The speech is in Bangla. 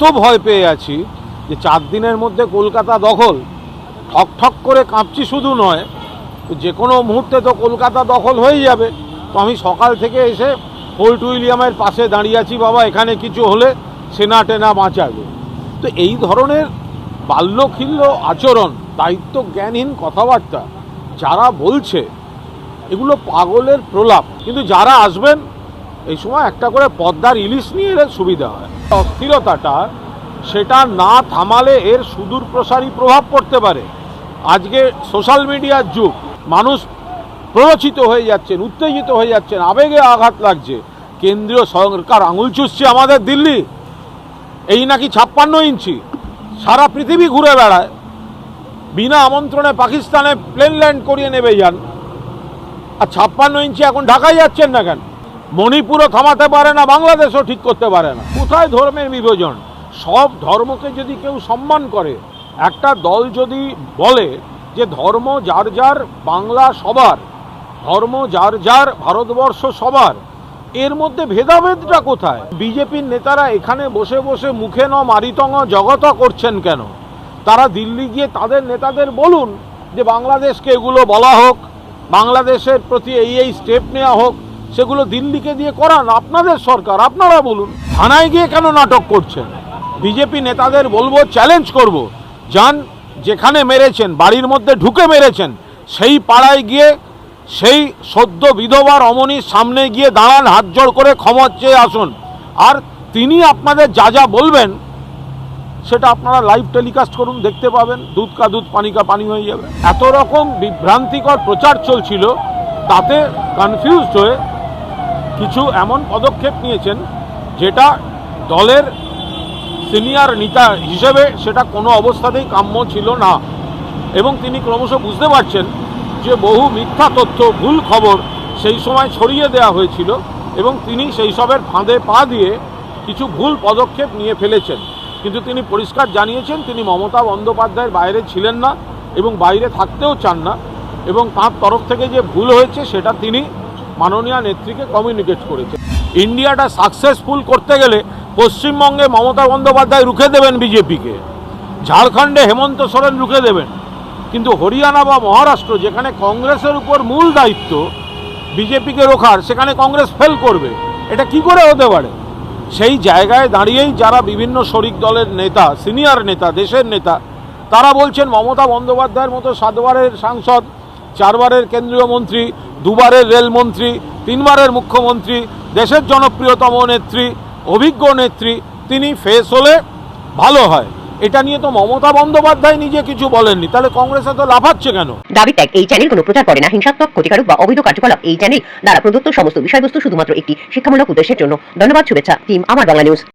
এত ভয় পেয়ে আছি যে চার দিনের মধ্যে কলকাতা দখল। ঠক ঠক করে কাঁপছি শুধু নয়, যে কোনো মুহূর্তে তো কলকাতা দখল হয়ে যাবে। তো আমি সকাল থেকে এসে ফোর্ট উইলিয়ামের পাশে দাঁড়িয়ে আছি, বাবা, এখানে কিছু হলে সেনা টেনা বাঁচাবে। তো এই ধরনের বাল্যখিল্য আচরণ, দায়িত্ব, জ্ঞানহীন কথাবার্তা যারা বলছে, এগুলো পাগলের প্রলাপ। কিন্তু যারা আসবেন, এই সময় একটা করে পদ্মার ইলিশ নিয়ে এলে সুবিধা হয়। অস্থিরতাটা, সেটা না থামালে এর সুদূর প্রসারী প্রভাব পড়তে পারে। আজকে সোশ্যাল মিডিয়ার যুগ, মানুষ প্ররোচিত হয়ে যাচ্ছেন, উত্তেজিত হয়ে যাচ্ছেন, আবেগে আঘাত লাগছে। কেন্দ্রীয় সরকার আঙুল চুষছে আমাদের দিল্লি। এই নাকি ছাপ্পান্ন ইঞ্চি। সারা পৃথিবী ঘুরে বেড়ায়। বিনা আমন্ত্রণে পাকিস্তানে প্লেন ল্যান্ড করিয়ে নেবে যান। আর ছাপ্পান্ন ইঞ্চি এখন ঢাকায় যাচ্ছেন না কেন? মণিপুরও থামাতে পারে না, বাংলাদেশও ঠিক করতে পারে না। কোথায় ধর্মের বিভাজন? সব ধর্মকে যদি কেউ সম্মান করে, একটা দল যদি বলে যে ধর্ম যার যার, বাংলা সবার, ধর্ম যার যার, ভারতবর্ষ সবার, এর মধ্যে ভেদাভেদটা কোথায়? বিজেপির নেতারা এখানে বসে বসে মুখে ন মারিতঙ্গ জগত করছেন কেন? তারা দিল্লি গিয়ে তাদের নেতাদের বলুন যে, বাংলাদেশকে এগুলো বলা হোক, বাংলাদেশের প্রতি এই এই স্টেপ নেওয়া হোক। সেগুলো দিল্লিকে দিয়ে করান আপনাদের সরকার, আপনারা বলুন। থানায় গিয়ে কেন নাটক করছেন? বিজেপি নেতাদের বলব চ্যালেঞ্জ করব। যান যেখানে মেরেছেন, বাড়ির মধ্যে ঢুকে মেরেছেন, সেই পাড়ায় গিয়ে সেই সদ্য বিধবা রমণীর সামনে গিয়ে দাঁড়ান, হাত জোড় করে ক্ষমা চেয়ে আসুন। আর তিনি আপনাদের যা যা বলবেন, সেটা আপনারা লাইভ টেলিকাস্ট করুন, দেখতে পাবেন। দুধ কা দুধ, পানি কা পানি হয়ে যাবে। এত রকম বিভ্রান্তিকর প্রচার চলছিল, তাতে কনফিউজড হয়ে কিছু এমন পদক্ষেপ নিয়েছেন যেটা দলের সিনিয়র নেতা হিসেবে সেটা কোনো অবস্থাতেই কাম্য ছিল না। এবং তিনি ক্রমশ বুঝতে পারছেন যে বহু মিথ্যা তথ্য, ভুল খবর সেই সময় ছড়িয়ে দেওয়া হয়েছিল এবং তিনি সেই সবের ফাঁদে পা দিয়ে কিছু ভুল পদক্ষেপ নিয়ে ফেলেছেন। কিন্তু তিনি পরিষ্কার জানিয়েছেন তিনি মমতা বন্দ্যোপাধ্যায়ের বাইরে ছিলেন না এবং বাইরে থাকতেও চান না এবং তাঁর তরফ থেকে যে ভুল হয়েছে সেটা তিনি মাননীয় নেত্রীকে কমিউনিকেট করেছে। ইন্ডিয়াটা সাকসেসফুল করতে গেলে পশ্চিমবঙ্গে মমতা বন্দ্যোপাধ্যায় রুখে দেবেন বিজেপিকে। ঝাড়খণ্ডে হেমন্ত সোরেন রুখে দেবেন। কিন্তু হরিয়ানা বা মহারাষ্ট্র, যেখানে কংগ্রেসের উপর মূল দায়িত্ব বিজেপিকে রোখার, সেখানে কংগ্রেস ফেল করবে। এটা কি করে হতে পারে? সেই জায়গায় দাঁড়িয়েই যারা বিভিন্ন শরিক দলের নেতা সিনিয়র নেতা, দেশের নেতা, তারা বলছেন মমতা বন্দ্যোপাধ্যায়ের মতো সাতবারের সাংসদ চারবারের কেন্দ্রীয় মন্ত্রী, দুবারের রেলমন্ত্রী তিনবারের মুখ্যমন্ত্রী, দেশের জনপ্রিয়তম নেত্রী, অভিজ্ঞ নেত্রী, তিনি ফেস হলে ভালো হয়। এটা নিয়ে তো মমতা বন্দ্যোপাধ্যায় নিজে কিছু বলেননি। তাহলে কংগ্রেস এত লাফাচ্ছে কেন? দাবি ত্যাগ, এই চ্যানেল কোনো প্রচার করে না। হিংসাত্মক, ক্ষতিকারক বা অবৈধ কার্যকলাপ, এই চ্যানেল দ্বারা প্রদত্ত সমস্ত বিষয়বস্তু শুধুমাত্র একটি শিক্ষামূলক উদ্দেশ্যের জন্য। ধন্যবাদ, শুভেচ্ছা টিম আমার বাংলা নিউজ